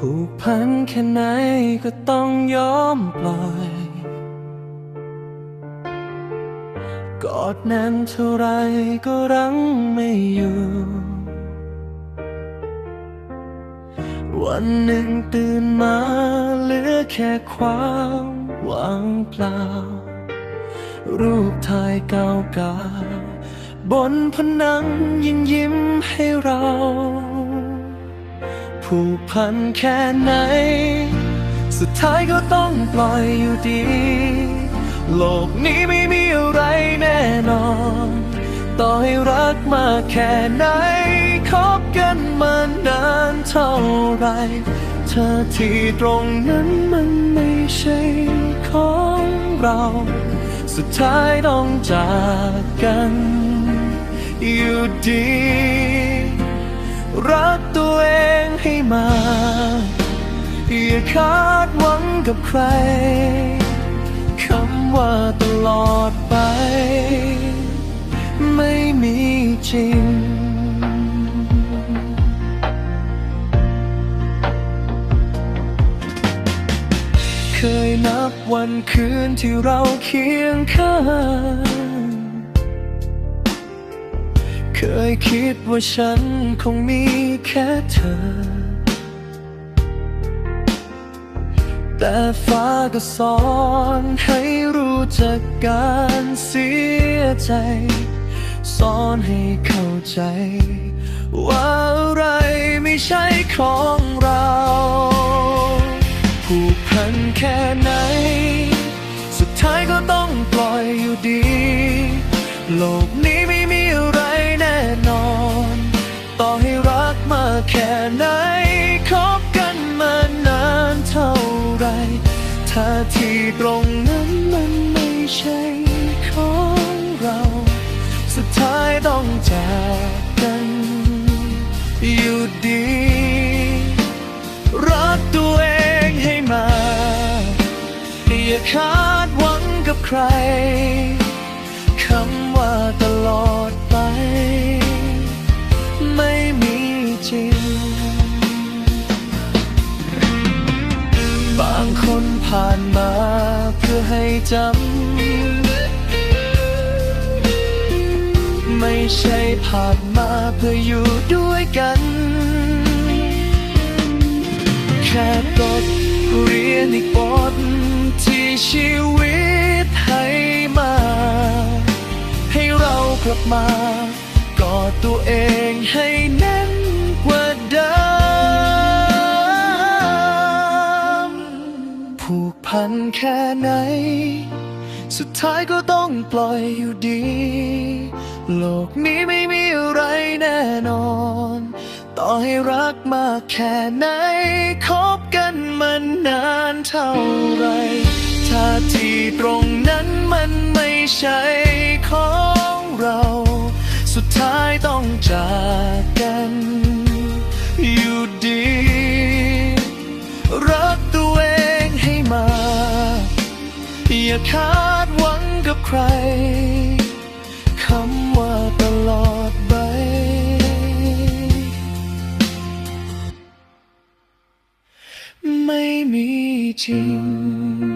ผูกพันแค่ไหนก็ต้องยอมปล่อย กอดแน่นเท่าไรก็รั้งไม่อยู่ วันหนึ่งตื่นมาเหลือแค่ความว่างเปล่า รูปถ่ายเก่าๆบนผนังยังยิ้มให้เรา ผูกพันแค่ไหน สุดท้ายก็ต้องปล่อยอยู่ดี โลกนี้ไม่มีอะไรแน่นอน ต่อให้รักมากแค่ไหนคบกันมานานเท่าไร เธอที่ตรงนั้นมันไม่ใช่ของเรา สุดท้ายต้องจากกัน อยู่ดี ให้มาอย่าคาดหวังกับใครคำว่าตลอดไป ไม่มีจริง เคยนับวันคืนที่เราเคียงข้าง เคยคิดว่าฉันคงมีแค่เธอ แต่ฟ้าก็สอนให้รู้จักการเสียใจ สอนให้เข้าใจ ว่าอะไรไม่ใช่ของเราผูกพันแค่ไหน สุดท้ายก็ต้องปล่อยอยู่ดี โลกนี้ แค่ไหนคบกันมานานเท่าไรถ้าที่ตรงนั้นมันไม่ใช่ของเรา สุดท้ายต้องจากกัน อยู่ดี รักตัวเองให้มากอย่าคาดหวังกับใคร คำว่าตลอดไป จริง บางคนผ่านมาเพื่อให้จำ ไม่ใช่ผ่านมาเพื่ออยู่ด้วยกัน แค่กดเรียนอีกบทที่ชีวิตให้มา ให้เรากลับมากอดตัวเองให้แน่ พันแค่ไหน สุดท้ายก็ต้องปล่อยอยู่ดี โลกนี้ไม่มีอะไรแน่นอน ต่อให้รักมากแค่ไหน คบกันมานนานเท่าไร ถ้าที่ตรงนั้นมันไม่ใช่ของเรา สุดท้ายต้องจากกัน อย่าคาดหวังกับใคร คำว่าตลอดไปไม่มีจริง